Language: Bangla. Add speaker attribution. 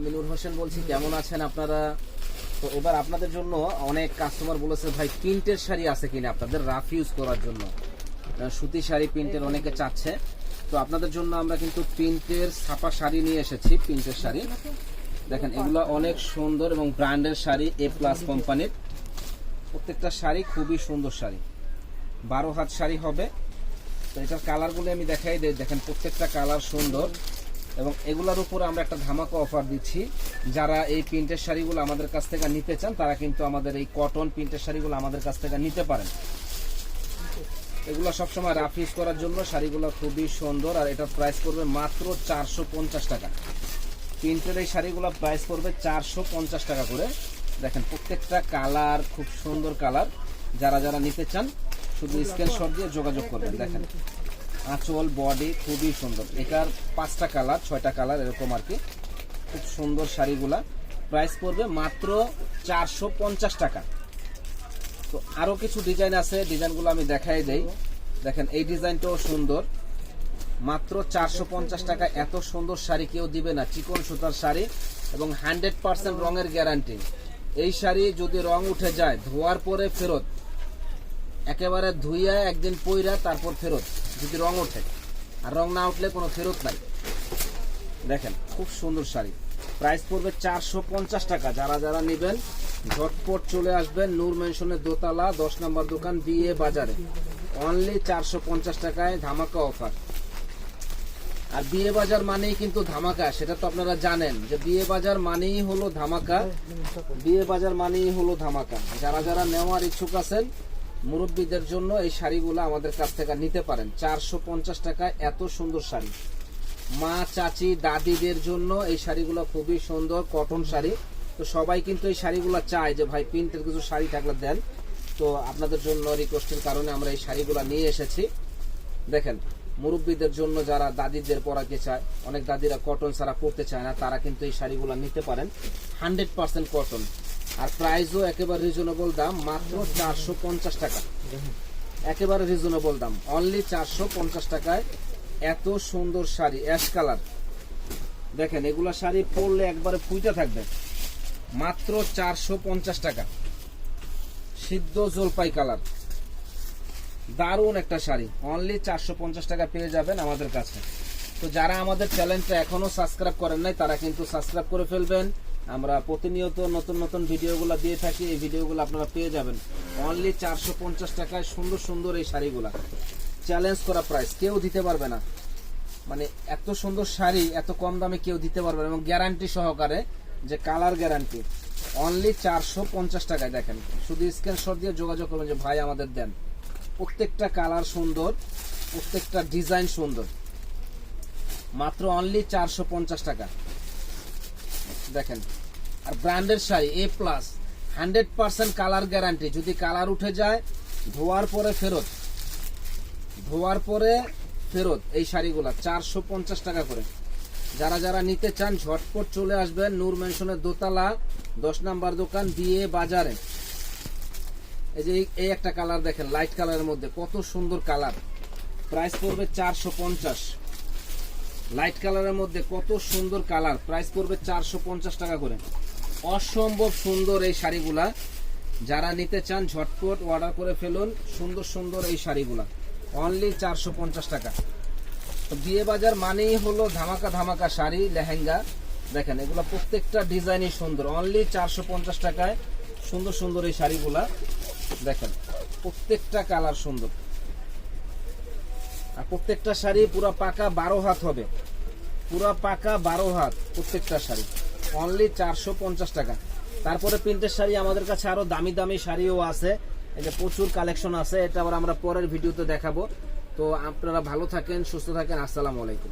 Speaker 1: আমি নূর হোসেন বলছি, কেমন আছেন আপনারা? তো এবার আপনাদের জন্য অনেক কাস্টমার বলেছে, ভাই, প্রিন্টের শাড়ি আছে কিনা আপনাদের? রাফ ইউজ করার জন্য। সুতি শাড়ি প্রিন্টের অনেকে চাচ্ছে। তো আপনাদের জন্য আমরা কিন্তু প্রিন্টের ছাপা শাড়ি নিয়ে এসেছি, প্রিন্টের শাড়ি। দেখেন, এগুলো অনেক সুন্দর এবং ব্র্যান্ডের শাড়ি এ প্লাস কোম্পানির প্রত্যেকটা শাড়ি খুবই সুন্দর শাড়ি। বারো হাত শাড়ি হবে। তো এটার কালারগুলো আমি দেখাই দেখেন, প্রত্যেকটা কালার সুন্দর। এবং এগুলোর উপর আমরা একটা ধামাকা অফার দিচ্ছি। যারা এই প্রিন্টের শাড়িগুলো আমাদের কাছ থেকে নিতে চান, তারা কিন্তু আমাদের এই কটন প্রিন্টের শাড়িগুলো আমাদের কাছ থেকে নিতে পারেন। এগুলো সবসময় রাফ ইউজ করার জন্য শাড়িগুলো খুবই সুন্দর, আর এটার প্রাইস করবে মাত্র চারশো পঞ্চাশ টাকা। প্রিন্টের এই শাড়িগুলো প্রাইস করবে চারশো পঞ্চাশ টাকা করে। দেখেন, প্রত্যেকটা কালার খুব সুন্দর কালার। যারা যারা নিতে চান, শুধু স্ক্রিনশট দিয়ে যোগাযোগ করবেন, দেখেন। আঁচল বডি খুবই সুন্দর। এটার পাঁচটা কালার ছয়টা কালার এরকম আর কি। খুব সুন্দর শাড়িগুলা। প্রাইস পড়বে মাত্র চারশো পঞ্চাশ টাকা। তো আরও কিছু ডিজাইন আছে ডিজাইনগুলো আমি দেখাই দেই। দেখেন, এই ডিজাইনটাও সুন্দর। মাত্র চারশো পঞ্চাশ টাকা। এত সুন্দর শাড়ি কেউ দিবে না। চিকন সুতার শাড়ি এবং হান্ড্রেড পার্সেন্ট রঙের গ্যারান্টি এই শাড়ি যদি রং উঠে যায়, ধোয়ার পরে ফেরত একেবারে ধুইয়া একদিন পইরা তারপর ফেরত, যদি রং ওঠে। আর রং না উঠলে কোনো ফেরত নাই। দেখেন, খুব সুন্দর শাড়ি। প্রাইস পড়বে চারশো পঞ্চাশ টাকা। যারা যারা নেবেন, ঝটপট চলে আসবেন নূর মেনশনের দোতলা, দশ নম্বর দোকান বিয়ে বাজারে। অনলি চারশো পঞ্চাশ টাকায় ধামাকা অফার। আর বিয়ে বাজার মানেই কিন্তু ধামাকা, সেটা তো আপনারা জানেন। যে বিয়ে বাজার মানেই হলো ধামাকা, বিয়ে বাজার মানেই হলো ধামাকা। যারা যারা নেওয়ার ইচ্ছুক আছেন মুরব্বীদের জন্য এই শাড়িগুলো আমাদের কাছ থেকে নিতে পারেন। চারশো পঞ্চাশ টাকায় এত সুন্দর শাড়ি। মা, চাচি, দাদিদের জন্য এই শাড়িগুলো খুবই সুন্দর, কটন শাড়ি। তো সবাই কিন্তু এই শাড়িগুলো চায় যে, ভাই, প্রিন্টের কিছু শাড়ি থাকলে দেন। তো আপনাদের জন্য রিকোয়েস্টের কারণে আমরা এই শাড়িগুলো নিয়ে এসেছি। দেখেন, মুরব্বীদের জন্য যারা দাদিদের পরাতে চায়, অনেক দাদিরা কটন ছাড়া পরতে চায় না, তারা কিন্তু এই শাড়িগুলো নিতে পারেন। Hundred percent cotton. আর প্রাইসও একেবারে রিজনেবল দাম, মাত্র চারশো পঞ্চাশ টাকা। একেবারে রিজনেবল দাম। অনলি চারশো পঞ্চাশ টাকায় এত সুন্দর শাড়ি অ্যাশ কালার দেখেন, এগুলা শাড়ি পরলে একবারে ফুইটা থাকবে। মাত্র চারশো পঞ্চাশ টাকা। সিদ্ধ জলপাই কালার দারুণ একটা শাড়ি। অনলি চারশো পঞ্চাশ টাকা পেয়ে যাবেন আমাদের কাছে। তো যারা আমাদের চ্যানেলটা এখনও সাবস্ক্রাইব করেন নাই, তারা কিন্তু সাবস্ক্রাইব করে ফেলবেন। আমরা প্রতিনিয়ত নতুন নতুন ভিডিওগুলো দিয়ে থাকি, এই ভিডিওগুলো আপনারা পেয়ে যাবেন। অনলি চারশো পঞ্চাশ টাকায় সুন্দর সুন্দর এই শাড়িগুলা। চ্যালেঞ্জ করা প্রাইস কেউ দিতে পারবে না। মানে এত সুন্দর শাড়ি, এত কম দামে কেউ দিতে পারবে না এবং গ্যারান্টি সহকারে যে কালার গ্যারান্টি অনলি চারশো পঞ্চাশ টাকায় দেখেন, শুধু স্ক্রিনশট দিয়ে যোগাযোগ করবেন যে, ভাই, আমাদের দেন। প্রত্যেকটা কালার সুন্দর, প্রত্যেকটা ডিজাইন সুন্দর। মাত্র অনলি চারশো পঞ্চাশ টাকা। দেখেন। আর ব্র্যান্ডের sari A plus hundred percent colour guarantee যদি কালার উঠে যায়, ধোয়ার পরে ফেরত। ধোয়ার পরে ফেরত এই শাড়িগুলা, চারশো পঞ্চাশ টাকা করে। যারা যারা নিতে চান, ঝটপট চলে আসবেন নূর মেনশনের দোতলা, দশ নাম্বার দোকান বিয়ে বাজারে। এই যে এই- একটা কালার দেখেন লাইট কালারের মধ্যে, কত সুন্দর কালার প্রাইস পড়বে চারশো পঞ্চাশ। লাইট কালারের মধ্যে কত সুন্দর কালার প্রাইস পড়বে চারশো পঞ্চাশ টাকা করে। অসম্ভব সুন্দর এই শাড়িগুলা। যারা নিতে চান, ঝটপট অর্ডার করে ফেলুন। সুন্দর সুন্দর এই শাড়িগুলা। অনলি চারশো পঞ্চাশ টাকা। বিয়ে বাজার মানেই হলো ধামাকা ধামাকা শাড়ি, লেহেঙ্গা। দেখেন, এগুলো প্রত্যেকটা ডিজাইনই সুন্দর। অনলি চারশো পঞ্চাশ টাকায় সুন্দর সুন্দর এই শাড়িগুলা। দেখেন, প্রত্যেকটা কালার সুন্দর। আর প্রত্যেকটা শাড়ি পুরো পাকা বারো হাত হবে। পুরো পাকা বারো হাত প্রত্যেকটা শাড়ি। অনলি চারশো পঞ্চাশ টাকা। তারপরে প্রিন্টের শাড়ি আমাদের কাছে আরও দামি দামি শাড়িও আছে। যে প্রচুর কালেকশন আছে, এটা আবার আমরা পরের ভিডিওতে দেখাবো। তো আপনারা ভালো থাকেন, সুস্থ থাকেন, আসসালামু আলাইকুম।